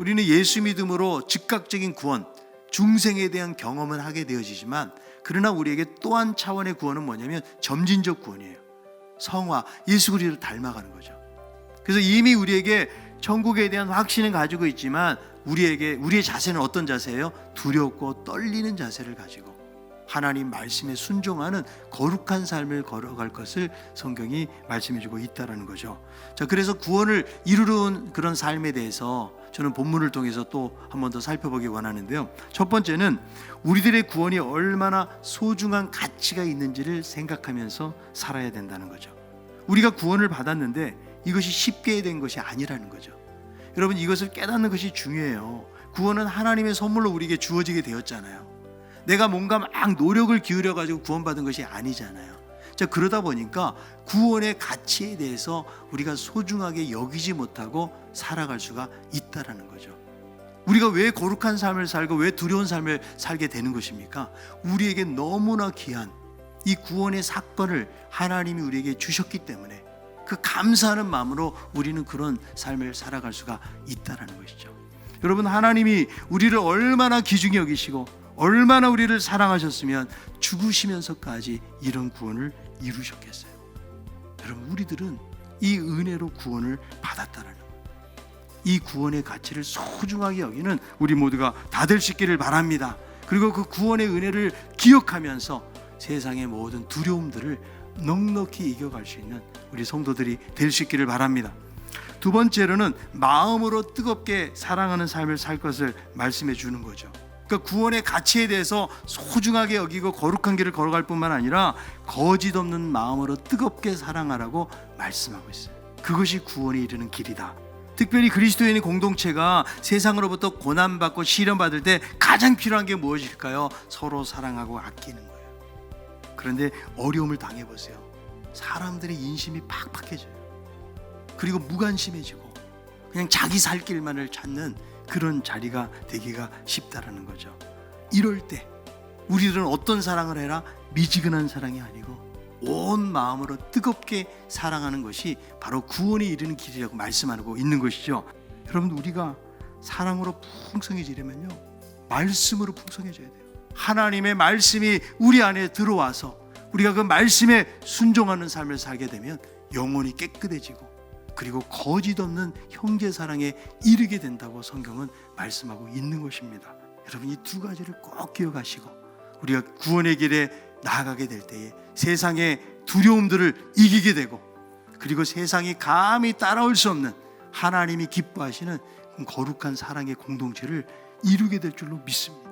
우리는 예수 믿음으로 즉각적인 구원, 중생에 대한 경험을 하게 되어지지만 그러나 우리에게 또한 차원의 구원은 뭐냐면 점진적 구원이에요. 성화, 예수 그리스도를 닮아가는 거죠. 그래서 이미 우리에게 천국에 대한 확신을 가지고 있지만 우리에게 우리의 자세는 어떤 자세예요? 두렵고 떨리는 자세를 가지고 하나님 말씀에 순종하는 거룩한 삶을 걸어갈 것을 성경이 말씀해주고 있다라는 거죠. 자, 그래서 구원을 이루는 그런 삶에 대해서 저는 본문을 통해서 또 한 번 더 살펴보기 원하는데요. 첫 번째는 우리들의 구원이 얼마나 소중한 가치가 있는지를 생각하면서 살아야 된다는 거죠. 우리가 구원을 받았는데 이것이 쉽게 된 것이 아니라는 거죠. 여러분 이것을 깨닫는 것이 중요해요. 구원은 하나님의 선물로 우리에게 주어지게 되었잖아요. 내가 뭔가 막 노력을 기울여 가지고 구원받은 것이 아니잖아요. 자 그러다 보니까 구원의 가치에 대해서 우리가 소중하게 여기지 못하고 살아갈 수가 있다라는 거죠. 우리가 왜 거룩한 삶을 살고 왜 두려운 삶을 살게 되는 것입니까? 우리에게 너무나 귀한 이 구원의 사건을 하나님이 우리에게 주셨기 때문에 그 감사하는 마음으로 우리는 그런 삶을 살아갈 수가 있다라는 것이죠. 여러분 하나님이 우리를 얼마나 귀중히 여기시고 얼마나 우리를 사랑하셨으면 죽으시면서까지 이런 구원을 이루셨겠어요. 여러분 우리들은 이 은혜로 구원을 받았다는. 이 구원의 가치를 소중하게 여기는 우리 모두가 다 될 수 있기를 바랍니다. 그리고 그 구원의 은혜를 기억하면서 세상의 모든 두려움들을 넉넉히 이겨갈 수 있는 우리 성도들이 될 수 있기를 바랍니다. 두 번째로는 마음으로 뜨겁게 사랑하는 삶을 살 것을 말씀해 주는 거죠. 그러니까 구원의 가치에 대해서 소중하게 여기고 거룩한 길을 걸어갈 뿐만 아니라 거짓 없는 마음으로 뜨겁게 사랑하라고 말씀하고 있어요. 그것이 구원에 이르는 길이다. 특별히 그리스도인의 공동체가 세상으로부터 고난받고 시련받을 때 가장 필요한 게 무엇일까요? 서로 사랑하고 아끼는 거예요. 그런데 어려움을 당해보세요. 사람들의 인심이 팍팍해져요. 그리고 무관심해지고 그냥 자기 살 길만을 찾는 그런 자리가 되기가 쉽다라는 거죠. 이럴 때 우리들은 어떤 사랑을 해라? 미지근한 사랑이 아니고 온 마음으로 뜨겁게 사랑하는 것이 바로 구원에 이르는 길이라고 말씀하고 있는 것이죠. 여러분 우리가 사랑으로 풍성해지려면요 말씀으로 풍성해져야 돼요. 하나님의 말씀이 우리 안에 들어와서 우리가 그 말씀에 순종하는 삶을 살게 되면 영혼이 깨끗해지고 그리고 거짓 없는 형제 사랑에 이르게 된다고 성경은 말씀하고 있는 것입니다. 여러분 이 두 가지를 꼭 기억하시고 우리가 구원의 길에 나아가게 될 때에 세상의 두려움들을 이기게 되고 그리고 세상이 감히 따라올 수 없는 하나님이 기뻐하시는 거룩한 사랑의 공동체를 이루게 될 줄로 믿습니다.